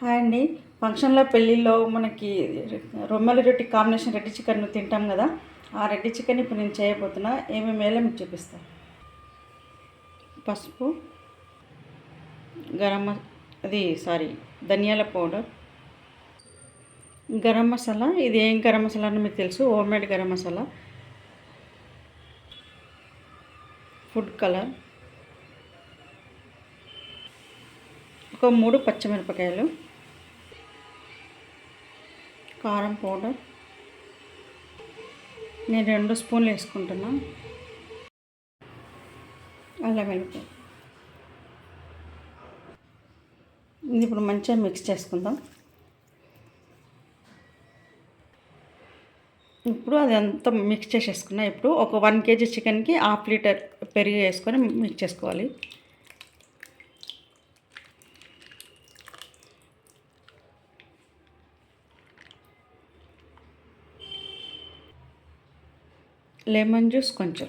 Hi అండి. ఫంక్షన్లో పెళ్ళిలో మనకి రొమ్మల రొట్టి కాంబినేషన్ రెడ్డి చికెన్ తింటాం కదా ఆ రెడ్డి చికెన్ ఇప్పుడు నేను చేయబోతున్నా. ఏమేమి వేయాలో మీకు చూపిస్తాను పసుపు గరం అది సారీ ధనియాల పౌడర్ గరం మసాలా. ఇది ఏం గరం మసాలా అని మీకు తెలుసు home made garam masala. Food colour. ఒక మూడు పచ్చిమిరపకాయలు. కారం పౌడర్. నేను రెండు స్పూన్లు వేసుకుంటున్నా. అల్లం వెల్లుల్లి ఇది ఇప్పుడు మంచిగా మిక్స్ చేసుకుందాం. ఇప్పుడు అది అంతా మిక్స్ చేసేసుకున్నా. ఇప్పుడు ఒక వన్ కేజీ చికెన్కి హాఫ్ లీటర్ పెరుగు వేసుకొని మిక్స్ చేసుకోవాలి. లెమన్ జ్యూస్ కొంచెం.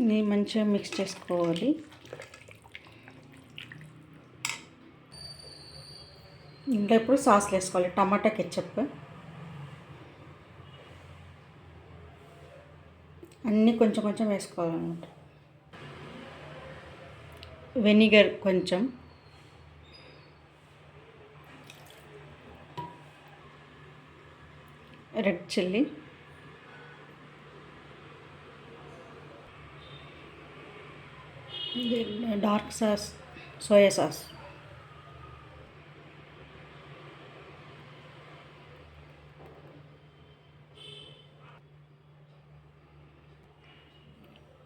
ఇది మంచిగా మిక్స్ చేసుకోవాలి. ఇంకా ఇప్పుడు సాస్లు వేసుకోవాలి టమాటా కెచ్చప్ అన్నీ కొంచెం కొంచెం వేసుకోవాలన్నమాట. వెనిగర్ కొంచెం. Red chilli. Dark sauce soya sauce.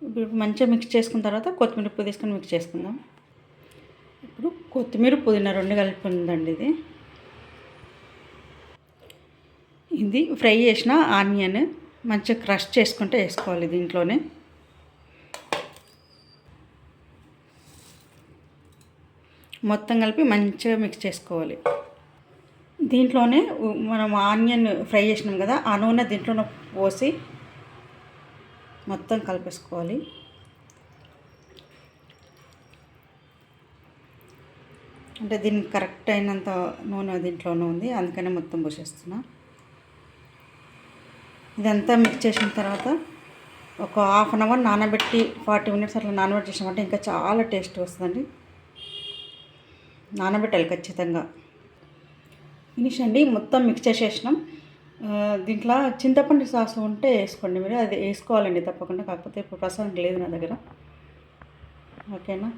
ఇప్పుడు మంచిగా మిక్స్ చేసుకున్న తర్వాత కొత్తిమీర ఉప్పు తీసుకొని మిక్స్ చేసుకుందాం. ఇప్పుడు కొత్తిమీర పుదీనా రెండు కలిపి ఉందండి ఇది. ఇది ఫ్రై చేసిన ఆనియన్ మంచిగా క్రష్ చేసుకుంటే వేసుకోవాలి దీంట్లోనే. మొత్తం కలిపి మంచిగా మిక్స్ చేసుకోవాలి. దీంట్లోనే మనం ఆనియన్ ఫ్రై చేసినాం కదా ఆ నూనె దీంట్లోనే పోసి మొత్తం కలిపేసుకోవాలి. అంటే దీనికి కరెక్ట్ అయినంత నూనె దీంట్లోనే ఉంది అందుకనే మొత్తం పోసేస్తున్నా. ఇదంతా మిక్స్ చేసిన తర్వాత ఒక హాఫ్ అన్ అవర్ నానబెట్టి ఫార్టీ మినిట్స్ అట్లా నానబెట్టి చేసామంటే ఇంకా చాలా టేస్ట్ వస్తుందండి. నానబెట్టాలి ఖచ్చితంగా. ఫినిష్ అండి మొత్తం మిక్స్ చేసేసినాం. దీంట్లో చింతపండు సాస్ ఉంటే వేసుకోండి మీరు అది వేసుకోవాలండి తప్పకుండా కాకపోతే ఇప్పుడు ప్రసాదం లేదు నా దగ్గర. ఓకేనా?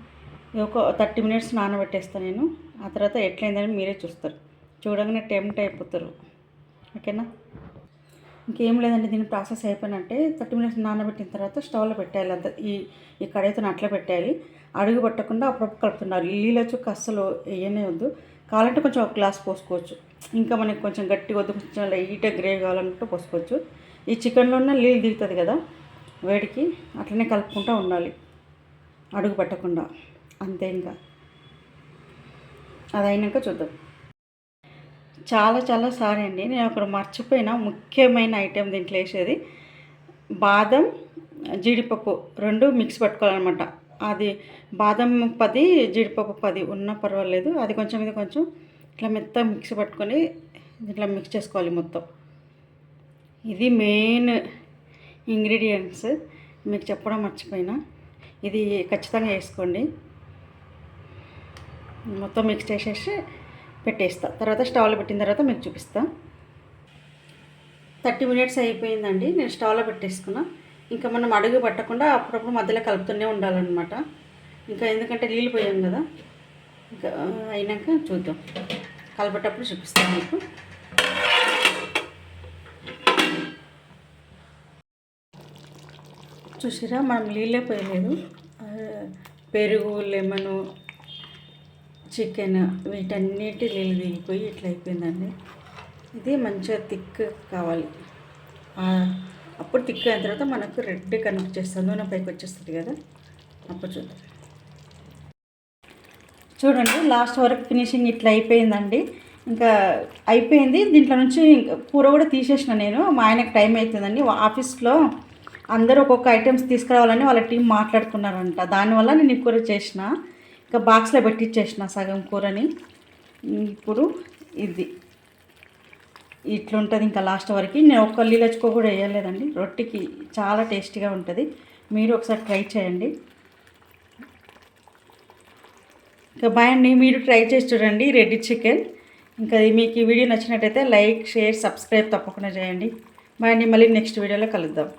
ఇది ఒక థర్టీ మినిట్స్ నానబెట్టేస్తాను నేను. ఆ తర్వాత ఎట్లయిందని మీరే చూస్తారు. చూడగానే టెంప్ట్ అయిపోతారు. ఓకేనా? ఇంకేం లేదండి దీని ప్రాసెస్ అయిపోయినంటే థర్టీ మినిట్స్ నానబెట్టిన తర్వాత స్టవ్లో పెట్టేయాలి. అంత ఈ ఈ కడాయితో అట్లా పెట్టేయాలి. అడుగు పట్టకుండా అప్పుడప్పుడు కలుపుతున్నారు. నీళ్ళ చుక్క అస్సలు వేయనే వద్దు. కావాలంటే కొంచెం ఒక గ్లాస్ పోసుకోవచ్చు. ఇంకా మనకి కొంచెం గట్టిగా వద్దు కొంచెం లైట్గా గ్రేవ్ కావాలంటే పోసుకోవచ్చు. ఈ చికెన్లో ఉన్న నీళ్ళు దిగుతుంది కదా వేడికి అట్లనే కలుపుకుంటూ ఉండాలి. అడుగు పట్టకుండా. అంతే ఇంకా. అది అయినాక చూద్దాం. చాలా చాలా సారీ అండి నేను అక్కడ మర్చిపోయిన ముఖ్యమైన ఐటెం దీంట్లో వేసేది. బాదం జీడిపప్పు రెండు మిక్స్ పట్టుకోవాలన్నమాట. అది బాదం పది జీడిపప్పు పది ఉన్నా పర్వాలేదు. అది కొంచెం ఇది కొంచెం ఇట్లా మెత్త మిక్స్ పట్టుకొని ఇట్లా మిక్స్ చేసుకోవాలి మొత్తం. ఇది మెయిన్ ఇంగ్రీడియంట్స్. మీకు చెప్పడం మర్చిపోయినా. ఇది ఖచ్చితంగా వేసుకోండి. మొత్తం మిక్స్ చేసేసి పెట్టేస్తా. తర్వాత స్టవ్లో పెట్టిన తర్వాత మీకు చూపిస్తా. థర్టీ మినిట్స్ అయిపోయిందండి. నేను స్టవ్లో పెట్టేసుకున్నా. ఇంకా మనం అడుగు పట్టకుండా అప్పుడప్పుడు మధ్యలో కలుపుతూనే ఉండాలన్నమాట. ఇంకా ఎందుకంటే నీళ్ళు పోయాం కదా. ఇంకా అయినాక చూద్దాం. కలపేటప్పుడు చూపిస్తాను మీకు. చూసిరా మనం నీళ్ళే పోయలేదు. పెరుగు లెమను చికెన్ వీటన్నిటి నీళ్ళు దిగిపోయి ఇట్లా అయిపోయిందండి. ఇది మంచిగా థిక్ కావాలి. అప్పుడు థిక్ అయిన తర్వాత మనకు రెడ్ కనెక్ట్ చేస్తుంది నూనె పైకి వచ్చేస్తుంది కదా. అప్పుడు చూద్దాం. చూడండి లాస్ట్ వరకు ఫినిషింగ్ ఇట్లా అయిపోయిందండి. ఇంకా అయిపోయింది. దీంట్లో నుంచి ఇంకా కూర కూడా తీసేసిన నేను. మా ఆయనకు టైం అవుతుందండి. ఆఫీస్లో అందరూ ఒక్కొక్క ఐటమ్స్ తీసుకురావాలని వాళ్ళ టీం మాట్లాడుకున్నారంట. దానివల్ల నేను ఈ కూర చేసిన. ఇంకా బాక్స్లో పెట్టించేసిన సగం కూరని. ఇప్పుడు ఇది. ఇట్లుంటుంది ఇంకా లాస్ట్ వరకు. నేను ఒక్క లీలచుకో కూడా వేయలేదండి. రొట్టెకి చాలా టేస్టీగా ఉంటుంది. మీరు ఒకసారి ట్రై చేయండి. ఇంకా బాయ్ అండి మీరు ట్రై చేసి చూడండి రెడ్డి చికెన్. ఇంకా మీకు ఈ వీడియో నచ్చినట్టయితే లైక్ షేర్ సబ్స్క్రైబ్ తప్పకుండా చేయండి. బాయ్ అండి మళ్ళీ నెక్స్ట్ వీడియోలో కలుద్దాం.